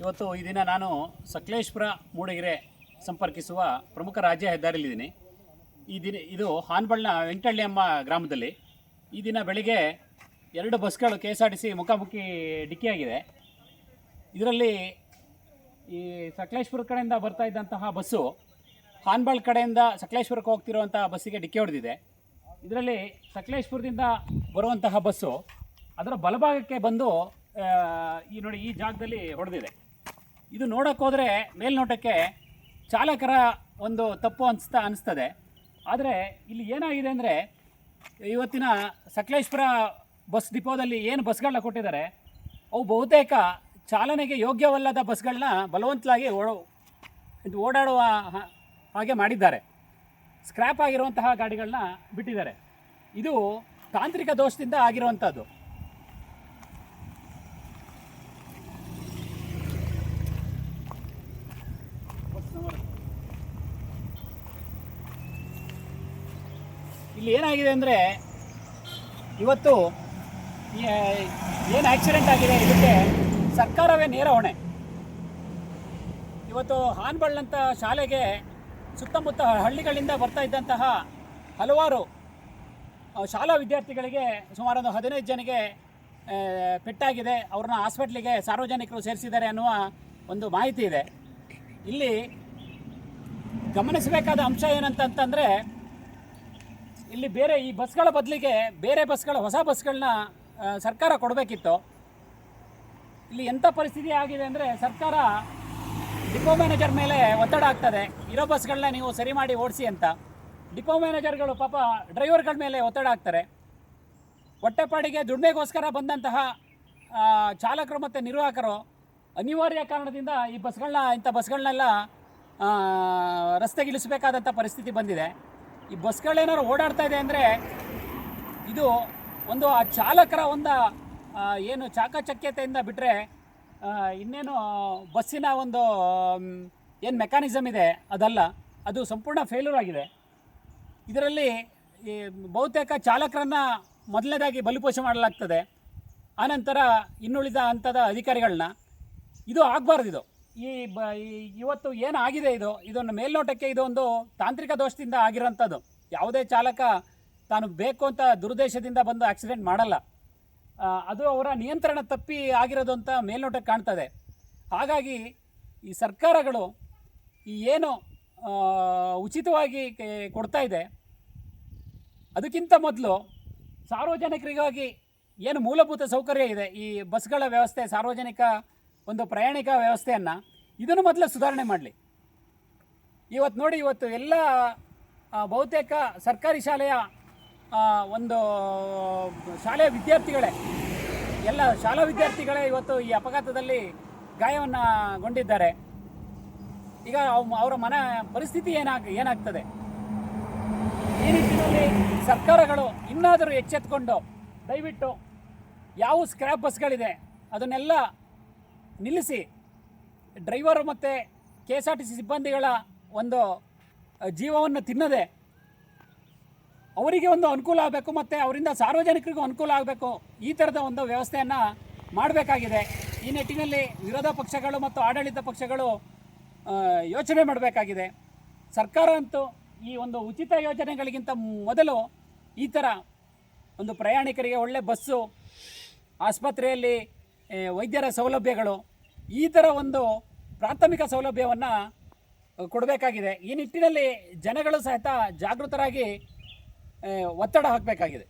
ಇವತ್ತು ಈ ದಿನ ನಾನು ಸಕಲೇಶ್ಪುರ ಮೂಡಿಗೆರೆ ಸಂಪರ್ಕಿಸುವ ಪ್ರಮುಖ ರಾಜ್ಯ ಹೆದ್ದಾರಿಯಲ್ಲಿದ್ದೀನಿ. ಈ ದಿನ ಇದು ಹಾನ್ಬಳ್ನ ವೆಂಕಟಳ್ಳಿ ಅಮ್ಮ ಗ್ರಾಮದಲ್ಲಿ. ಈ ದಿನ ಬೆಳಿಗ್ಗೆ ಎರಡು ಬಸ್ಗಳು K S R T C ಮುಖಾಮುಖಿ ಡಿಕ್ಕಿಯಾಗಿದೆ. ಇದರಲ್ಲಿ ಈ ಸಕಲೇಶ್ಪುರ ಕಡೆಯಿಂದ ಬರ್ತಾ ಇದ್ದಂತಹ ಬಸ್ಸು ಹಾನ್ಬಾಳ್ ಕಡೆಯಿಂದ ಸಕಲೇಶ್ಪುರಕ್ಕೆ ಹೋಗ್ತಿರುವಂಥ ಬಸ್ಸಿಗೆ ಡಿಕ್ಕಿ ಹೊಡೆದಿದೆ. ಇದರಲ್ಲಿ ಸಕಲೇಶ್ಪುರದಿಂದ ಬರುವಂತಹ ಬಸ್ಸು ಅದರ ಬಲಭಾಗಕ್ಕೆ ಬಂದು ಈ ನೋಡಿ ಈ ಜಾಗದಲ್ಲಿ ಹೊಡೆದಿದೆ. ಇದು ನೋಡೋಕ್ಕೋದ್ರೆ ಮೇಲ್ನೋಟಕ್ಕೆ ಚಾಲಕರ ಒಂದು ತಪ್ಪು ಅನಿಸ್ತಾ, ಅನಿಸ್ತದೆ. ಆದರೆ ಇಲ್ಲಿ ಏನಾಗಿದೆ ಅಂದರೆ, ಇವತ್ತಿನ ಸಕಲೇಶ್ಪುರ ಬಸ್ ಡಿಪೋದಲ್ಲಿ ಏನು ಬಸ್ಗಳನ್ನ ಕೊಟ್ಟಿದ್ದಾರೆ, ಅವು ಬಹುತೇಕ ಚಾಲನೆಗೆ ಯೋಗ್ಯವಲ್ಲದ ಬಸ್ಗಳನ್ನ ಬಲವಂತವಾಗಿ ಓಡೋ ಇದು ಓಡಾಡುವ ಹಾಗೆ ಮಾಡಿದ್ದಾರೆ. ಸ್ಕ್ರ್ಯಾಪ್ ಆಗಿರುವಂತಹ ಗಾಡಿಗಳನ್ನ ಬಿಟ್ಟಿದ್ದಾರೆ. ಇದು ತಾಂತ್ರಿಕ ದೋಷದಿಂದ ಆಗಿರುವಂಥದ್ದು ಇಲ್ಲಿ ಏನಾಗಿದೆ ಅಂದರೆ ಇವತ್ತು ಏನು ಆಕ್ಸಿಡೆಂಟ್ ಆಗಿದೆ, ಇದಕ್ಕೆ ಸರ್ಕಾರವೇ ನೇರ ಹೊಣೆ. ಇವತ್ತು ಹಾನ್ಬಳ್ಳಂಥ ಶಾಲೆಗೆ ಸುತ್ತಮುತ್ತ ಹಳ್ಳಿಗಳಿಂದ ಬರ್ತಾ ಇದ್ದಂತಹ ಹಲವಾರು ಶಾಲಾ ವಿದ್ಯಾರ್ಥಿಗಳಿಗೆ ಸುಮಾರು ಒಂದು ಹದಿನೈದು ಜನಕ್ಕೆ ಪೆಟ್ಟಾಗಿದೆ. ಅವ್ರನ್ನ ಹಾಸ್ಪಿಟ್ಲಿಗೆ ಸಾರ್ವಜನಿಕರು ಸೇರಿಸಿದ್ದಾರೆ ಅನ್ನುವ ಒಂದು ಮಾಹಿತಿ ಇದೆ. ಇಲ್ಲಿ ಗಮನಿಸಬೇಕಾದ ಅಂಶ ಏನಂತಂತಂದರೆ ಇಲ್ಲಿ ಬೇರೆ ಈ ಬಸ್ಗಳ ಬದಲಿಗೆ ಬೇರೆ ಬಸ್ಗಳ, ಹೊಸ ಬಸ್ಗಳನ್ನ ಸರ್ಕಾರ ಕೊಡಬೇಕಿತ್ತು. ಇಲ್ಲಿ ಎಂಥ ಪರಿಸ್ಥಿತಿ ಆಗಿದೆ ಅಂದರೆ ಸರ್ಕಾರ ಡಿಪೋ ಮ್ಯಾನೇಜರ್ ಮೇಲೆ ಒತ್ತಡ ಆಗ್ತದೆ ಇರೋ ಬಸ್ಗಳನ್ನ ನೀವು ಸರಿ ಮಾಡಿ ಓಡಿಸಿ ಅಂತ. ಡಿಪೋ ಮ್ಯಾನೇಜರ್ಗಳು ಪಾಪ ಡ್ರೈವರ್ಗಳ ಮೇಲೆ ಒತ್ತಡ ಆಗ್ತಾರೆ ಹೊಟ್ಟೆಪಾಡಿಗೆ ದುಡಿಮೆಗೋಸ್ಕರ ಬಂದಂತಹ ಚಾಲಕರು ಮತ್ತು ನಿರ್ವಾಹಕರು ಅನಿವಾರ್ಯ ಕಾರಣದಿಂದ ಈ ಬಸ್ಗಳನ್ನ, ಇಂಥ ಬಸ್ಗಳನ್ನೆಲ್ಲ ರಸ್ತೆಗಿಳಿಸಬೇಕಾದಂಥ ಪರಿಸ್ಥಿತಿ ಬಂದಿದೆ. ಈ ಬಸ್ಗಳೇನಾದ್ರು ಓಡಾಡ್ತಾ ಇದೆ ಅಂದರೆ ಇದು ಒಂದು ಆ ಚಾಲಕರ ಒಂದು ಏನು ಚಾಕಚಕ್ಯತೆಯಿಂದ ಬಿಟ್ಟರೆ ಇನ್ನೇನು ಬಸ್ಸಿನ ಒಂದು ಏನು ಮೆಕ್ಯಾನಿಸಮ್ ಇದೆ ಅದಲ್ಲ, ಅದು ಸಂಪೂರ್ಣ ಫೇಲ್ಯೂರ್ ಆಗಿದೆ. ಇದರಲ್ಲಿ ಈ ಬಹುತೇಕ ಚಾಲಕರನ್ನು ಮೊದಲನೇದಾಗಿ ಬಲಿಪೋಷ ಮಾಡಲಾಗ್ತದೆ. ಆನಂತರ ಇನ್ನುಳಿದ ಹಂತದ ಅಧಿಕಾರಿಗಳನ್ನ. ಇದು ಆಗಬಾರ್ದು ಇದು ಈ ಬ ಇವತ್ತು ಏನಾಗಿದೆ ಇದು? ಇದನ್ನು ಮೇಲ್ನೋಟಕ್ಕೆ ಇದೊಂದು ತಾಂತ್ರಿಕ ದೋಷದಿಂದ ಆಗಿರೋಂಥದ್ದು. ಯಾವುದೇ ಚಾಲಕ ತಾನು ಬೇಕು ಅಂತ ದುರುದ್ದೇಶದಿಂದ ಬಂದು ಆಕ್ಸಿಡೆಂಟ್ ಮಾಡಲ್ಲ. ಅದು ಅವರ ನಿಯಂತ್ರಣ ತಪ್ಪಿ ಆಗಿರೋದು ಅಂತ ಮೇಲ್ನೋಟಕ್ಕೆ ಕಾಣ್ತದೆ. ಹಾಗಾಗಿ ಈ ಸರ್ಕಾರಗಳು ಈ ಏನು ಉಚಿತವಾಗಿ ಕೊಡ್ತಾ ಇದೆ, ಅದಕ್ಕಿಂತ ಮೊದಲು ಸಾರ್ವಜನಿಕರಿಗಾಗಿ ಏನು ಮೂಲಭೂತ ಸೌಕರ್ಯ ಇದೆ? ಈ ಬಸ್ಗಳ ವ್ಯವಸ್ಥೆ ಸಾರ್ವಜನಿಕ ಒಂದು ಪ್ರಯಾಣಿಕ ವ್ಯವಸ್ಥೆಯನ್ನು ಇದನ್ನು ಮೊದಲು ಸುಧಾರಣೆ ಮಾಡಲಿ. ಇವತ್ತು ನೋಡಿ, ಇವತ್ತು ಎಲ್ಲ ಬಹುತೇಕ ಸರ್ಕಾರಿ ಶಾಲೆಯ ಒಂದು ಶಾಲೆಯ ವಿದ್ಯಾರ್ಥಿಗಳೇ, ಎಲ್ಲ ಶಾಲಾ ವಿದ್ಯಾರ್ಥಿಗಳೇ ಇವತ್ತು ಈ ಅಪಘಾತದಲ್ಲಿ ಗಾಯವನ್ನು ಗೊಂಡಿದ್ದಾರೆ. ಈಗ ಅವರ ಮನ ಪರಿಸ್ಥಿತಿ ಏನಾಗ, ಏನಾಗ್ತದೆ? ಈ ನಿಟ್ಟಿನಲ್ಲಿ ಸರ್ಕಾರಗಳು ಇನ್ನಾದರೂ ಎಚ್ಚೆತ್ಕೊಂಡು ದಯವಿಟ್ಟು ಯಾವ ಸ್ಕ್ರ್ಯಾಪ್ ಬಸ್ಗಳಿದೆ ಅದನ್ನೆಲ್ಲ ನಿಲ್ಲಿಸಿ. ಡ್ರೈವರು ಮತ್ತು K S R T C ಸಿಬ್ಬಂದಿಗಳ ಒಂದು ಜೀವವನ್ನು ತಿನ್ನದೆ ಅವರಿಗೆ ಒಂದು ಅನುಕೂಲ ಆಗಬೇಕು ಮತ್ತು ಅವರಿಂದ ಸಾರ್ವಜನಿಕರಿಗೂ ಅನುಕೂಲ ಆಗಬೇಕು ಈ ಥರದ ಒಂದು ವ್ಯವಸ್ಥೆಯನ್ನು ಮಾಡಬೇಕಾಗಿದೆ. ಈ ನಿಟ್ಟಿನಲ್ಲಿ ವಿರೋಧ ಪಕ್ಷಗಳು ಮತ್ತು ಆಡಳಿತ ಪಕ್ಷಗಳು ಯೋಚನೆ ಮಾಡಬೇಕಾಗಿದೆ. ಸರ್ಕಾರ ಅಂತೂ ಈ ಒಂದು ಉಚಿತ ಯೋಜನೆಗಳಿಗಿಂತ ಮೊದಲು ಈ ಥರ ಒಂದು ಪ್ರಯಾಣಿಕರಿಗೆ ಒಳ್ಳೆ ಬಸ್ಸು, ಆಸ್ಪತ್ರೆಯಲ್ಲಿ ವೈದ್ಯರ ಸೌಲಭ್ಯಗಳು ಈ ಥರ ಒಂದು ಪ್ರಾಥಮಿಕ ಸೌಲಭ್ಯವನ್ನು ಕೊಡಬೇಕಾಗಿದೆ. ಈ ನಿಟ್ಟಿನಲ್ಲಿ ಜನಗಳು ಸಹಿತ ಜಾಗೃತರಾಗಿ ಒತ್ತಡ ಹಾಕಬೇಕಾಗಿದೆ.